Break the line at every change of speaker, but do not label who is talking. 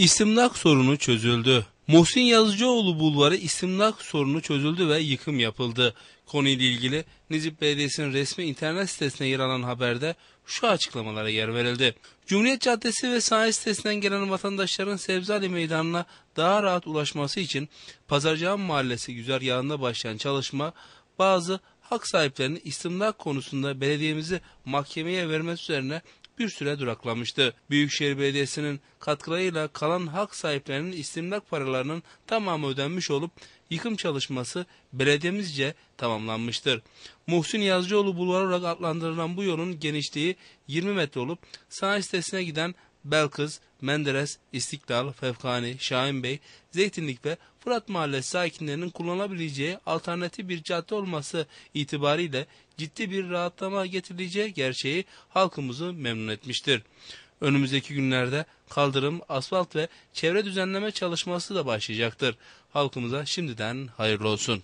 İstimlak sorunu çözüldü. Muhsin Yazıcıoğlu Bulvarı istimlak sorunu çözüldü ve yıkım yapıldı. Konuyla ilgili Nizip Belediyesi'nin resmi internet sitesine yer alan haberde şu açıklamalara yer verildi. Cumhuriyet Caddesi ve sahil sitesinden gelen vatandaşların Sebzali Meydanı'na daha rahat ulaşması için Pazarcıhan Mahallesi güzergahında başlayan çalışma bazı hak sahiplerinin istimlak konusunda belediyemizi mahkemeye vermesi üzerine bir süre duraklamıştı. Büyükşehir Belediyesi'nin katkılarıyla kalan hak sahiplerinin istimlak paralarının tamamı ödenmiş olup yıkım çalışması belediyemizce tamamlanmıştır. Muhsin Yazıcıoğlu Bulvarı olarak adlandırılan bu yolun genişliği 20 metre olup sanayi sitesine giden Belkız, Menderes, İstiklal, Fevkani, Şahin Bey, Zeytinlik ve Fırat Mahallesi sakinlerinin kullanabileceği alternatif bir cadde olması itibariyle ciddi bir rahatlama getirileceği gerçeği halkımızı memnun etmiştir. Önümüzdeki günlerde kaldırım, asfalt ve çevre düzenleme çalışması da başlayacaktır. Halkımıza şimdiden hayırlı olsun.